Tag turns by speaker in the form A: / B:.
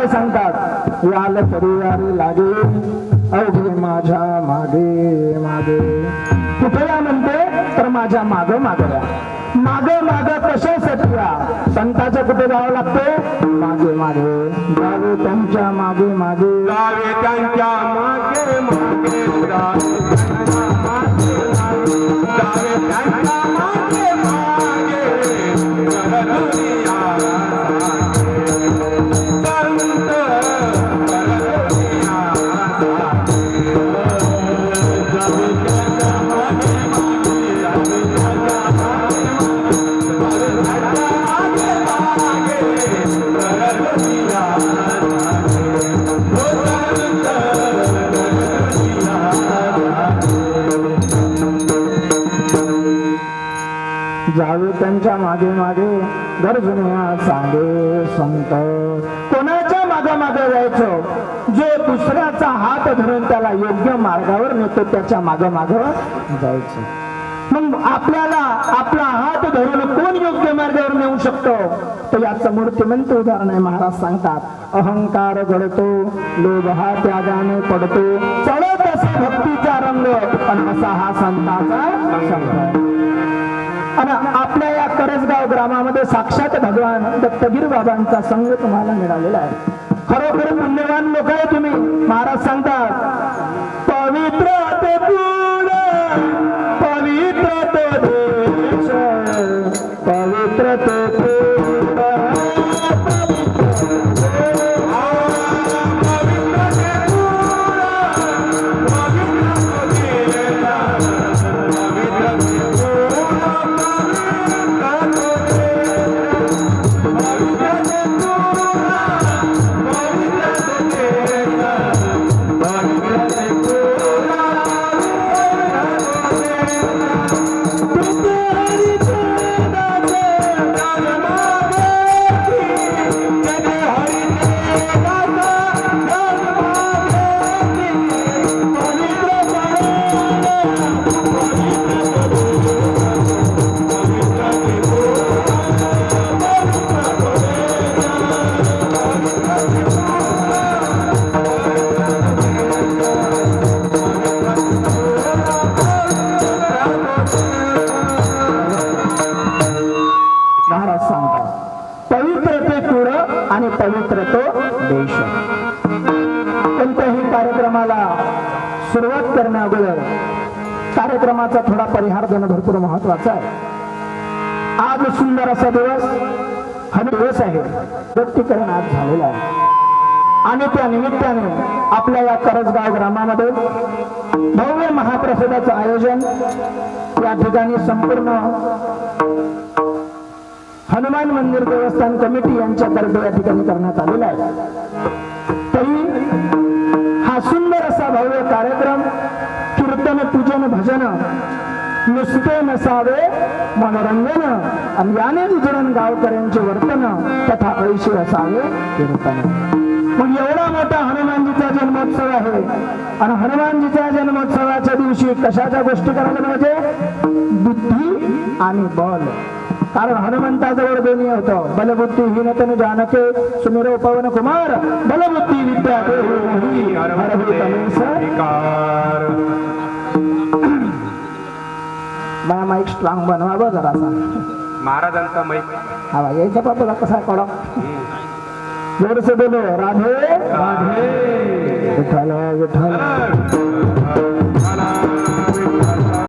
A: काय सांगतात? याल परिवारी लागे अवघे माझ्या मागे मागे. कुठे या म्हणते? तर माझ्या माग मागल्या माग माग कशासाठी या? संताचं कुठे जावं लागते? मागे मागे. जावे त्यांच्या मागे मागे.
B: जावे त्यांच्या मागे मागे. जावे त्यांच्या मागे जावे त्यांच्या मागे मागे
A: गरजण्या सांगे संत. कोणाच्या मागे मागे जायचं? जो दुसऱ्याचा हात धरून त्याला योग्य मार्गावर नेतो त्याच्यामागे मागे जायचं. मग आपल्याला आपला हात धरून कोण योग्य मार्गावर नेऊ शकतो? तर याचं मूर्तिमंत उदाहरण आहे महाराज सांगतात अहंकार घडतो लोभ हा त्यागाने पडतो. चढत असा भक्तीचा रंग पण असा हा संताचा संघ. आणि आपल्या या करसगाव ग्रामामध्ये साक्षात भगवान दत्तगीर बाबांचा संघ तुम्हाला मिळालेला आहे. खरोखर पुण्यवान लोक आहे तुम्ही. महाराज सांगतात पवित्र ते पूर्ण पवित्र तो देश पवित्र आणि पवित्र तो देश कोणत्याही कार्यक्रमाला सुरुवात करण्या अगोदर कार्यक्रमाचा थोडा परिहार देणं भरपूर महत्त्वाचा आहे. आज सुंदर असा दिवस हा दिवस आहे. व्यक्तीकरण आज झालेला आहे. आणि त्या निमित्ताने आपल्या या करसगाव ग्रामामध्ये भव्य महाप्रसादाचं आयोजन या ठिकाणी संपूर्ण हनुमान मंदिर देवस्थान कमिटी यांच्यातर्फे या ठिकाणी करण्यात आलेला आहे. तरी हा सुंदर असा भव्य कार्यक्रम कीर्तन पूजन भजन नुसते नसावे मनोरंजन आणि याने विजरण गावकऱ्यांचे वर्तन तथा ऐशी असावे कीर्तन मग एवढा मोठा हनुमानजीचा जन्मोत्सव आहे. आणि हनुमानजीच्या जन्मोत्सवाच्या दिवशी कशाच्या गोष्टी करायला पाहिजे? बुद्धी आणि बल कारण हनुमंताजवळ दोन्ही होतं. बलबुद्धी हीनतन जानके सुमिरो पवन कुमार बलबुद्धी विद्या मला माईक स्ट्रॉंग बनवावं जरासा.
B: महाराजांचा मै
A: हा बा, यायच्या बाबा कसा कडक जोरसे बोलो राधे
B: राधे।
A: विठ्ठल विठ्ठल।